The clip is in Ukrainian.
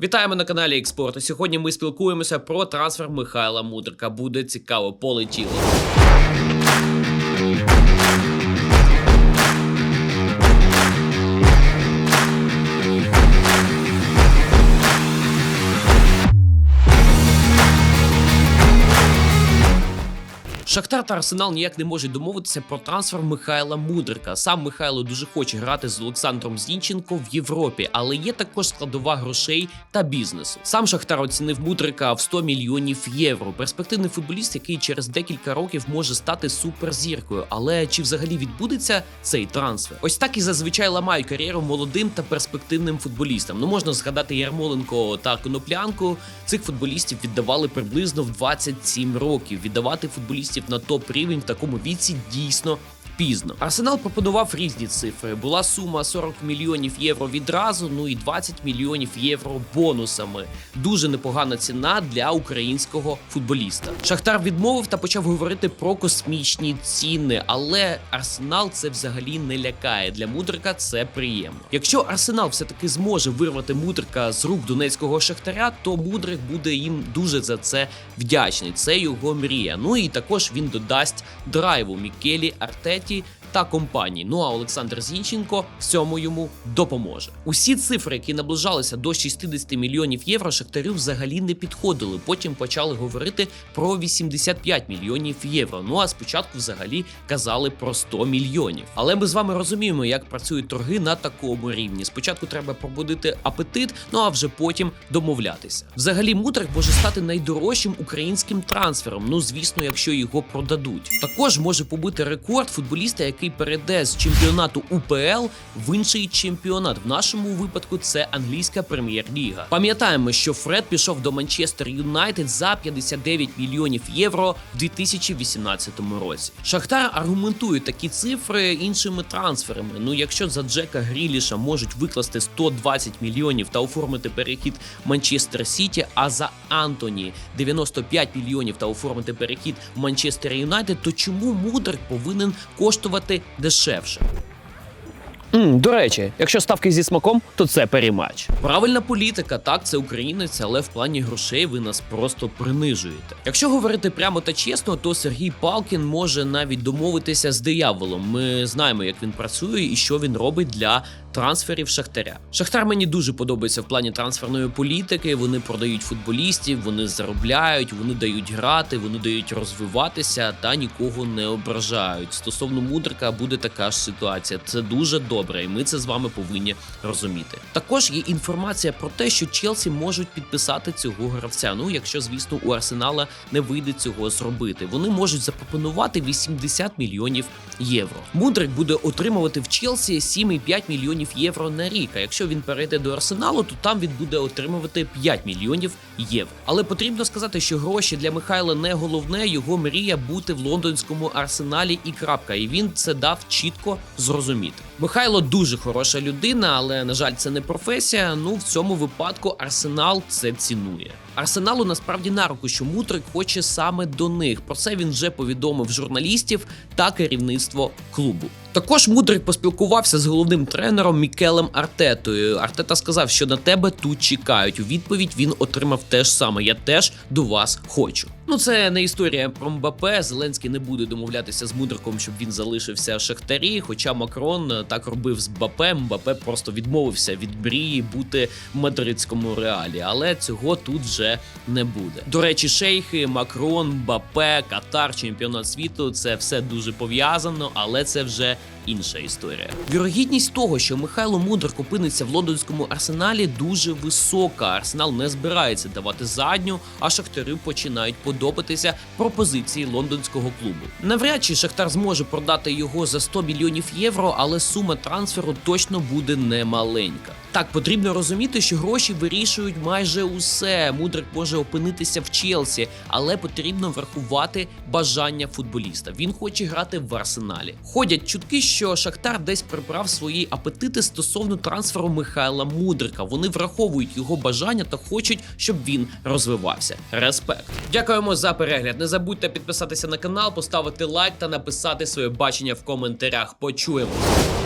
Вітаємо на каналі Експорт. Сьогодні ми спілкуємося про трансфер Михайла Мудрика. Буде цікаво, полетіло. Шахтар та Арсенал ніяк не можуть домовитися про трансфер Михайла Мудрика. Сам Михайло дуже хоче грати з Олександром Зінченко в Європі, але є також складова грошей та бізнесу. Сам Шахтар оцінив Мудрика в 100 мільйонів євро. Перспективний футболіст, який через декілька років може стати суперзіркою. Але чи взагалі відбудеться цей трансфер? Ось так і зазвичай ламають кар'єру молодим та перспективним футболістам. Ну можна згадати Ярмоленко та Коноплянку. Цих футболістів віддавали приблизно в 27 років. Віддавати футболістів на топ рівень в такому віці дійсно. Пізно Арсенал пропонував різні цифри. Була сума 40 мільйонів євро відразу, ну і 20 мільйонів євро бонусами. Дуже непогана ціна для українського футболіста. Шахтар відмовив та почав говорити про космічні ціни, але Арсенал це взагалі не лякає. Для Мудрика це приємно. Якщо Арсенал все таки зможе вирвати Мудрика з рук донецького шахтаря, то Мудрик буде їм дуже за це вдячний. Це його мрія. Ну і також він додасть драйву Мікелі Артеті області та компанії. Ну а Олександр Зінченко в цьому йому допоможе. Усі цифри, які наближалися до 60 мільйонів євро, шахтарю взагалі не підходили. Потім почали говорити про 85 мільйонів євро. Ну а спочатку взагалі казали про 100 мільйонів. Але ми з вами розуміємо, як працюють торги на такому рівні. Спочатку треба пробудити апетит, ну а вже потім домовлятися. Взагалі, Мудрик може стати найдорожчим українським трансфером. Ну звісно, якщо його продадуть. Також може побити рекорд футболіста, який перейде з чемпіонату УПЛ в інший чемпіонат. В нашому випадку це англійська прем'єр-ліга. Пам'ятаємо, що Фред пішов до Манчестер Юнайтед за 59 мільйонів євро в 2018 році. Шахтар аргументує такі цифри іншими трансферами. Ну, якщо за Джека Гріліша можуть викласти 120 мільйонів та оформити перехід Манчестер Сіті, а за Антоні 95 мільйонів та оформити перехід Манчестер Юнайтед, то чому Мудрик повинен коштувати дешевше? Mm, до речі, якщо ставки зі смаком, то це перемач. Правильна політика, так, це українець, але в плані грошей ви нас просто принижуєте. Якщо говорити прямо та чесно, то Сергій Палкін може навіть домовитися з дияволом. Ми знаємо, як він працює і що він робить для трансферів Шахтаря. Шахтар мені дуже подобається в плані трансферної політики. Вони продають футболістів, вони заробляють, вони дають грати, вони дають розвиватися та нікого не ображають. Стосовно мудрика буде така ж ситуація. Це дуже добре, і ми це з вами повинні розуміти. Також є інформація про те, що Челсі можуть підписати цього гравця. Ну, якщо звісно у Арсенала не вийде цього зробити, вони можуть запропонувати 80 мільйонів євро. Мудрик буде отримувати в Челсі 7,5 мільйонів євро на рік. А якщо він перейде до Арсеналу, то там він буде отримувати 5 мільйонів євро. Але потрібно сказати, що гроші для Михайла не головне. Його мрія бути в лондонському арсеналі і крапка. І він це дав чітко зрозуміти. Михайло дуже хороша людина, але на жаль, це не професія. Ну в цьому випадку Арсенал це цінує. Арсеналу насправді на руку, що Мутрик хоче саме до них. Про це він вже повідомив журналістів та керівництво клубу. Також Мудрик поспілкувався з головним тренером Мікелем Артетою. Артета сказав, що на тебе тут чекають. У відповідь він отримав те ж саме. Я теж до вас хочу. Ну це не історія про Мбапе. Зеленський не буде домовлятися з Мудриком, щоб він залишився в Шахтарі. Хоча Макрон е, так робив з Мбапе. Мбапе просто відмовився від мрії бути в мадридському реалі, але цього тут вже не буде. До речі, шейхи, Макрон, Мбапе, Катар, чемпіонат світу це все дуже пов'язано, але це вже інша історія. Вірогідність того, що Михайло Мудрик опиниться в лондонському арсеналі, дуже висока. Арсенал не збирається давати задню, а шахтари починають подобатися пропозиції лондонського клубу. Навряд чи Шахтар зможе продати його за 100 мільйонів євро, але сума трансферу точно буде немаленька. Так, потрібно розуміти, що гроші вирішують майже усе. Мудрик може опинитися в Челсі, але потрібно врахувати бажання футболіста. Він хоче грати в арсеналі. Ходять чутки, що Шахтар десь прибрав свої апетити стосовно трансферу Михайла Мудрика. Вони враховують його бажання та хочуть, щоб він розвивався. Респект. Дякуємо за перегляд. Не забудьте підписатися на канал, поставити лайк та написати своє бачення в коментарях. Почуємося.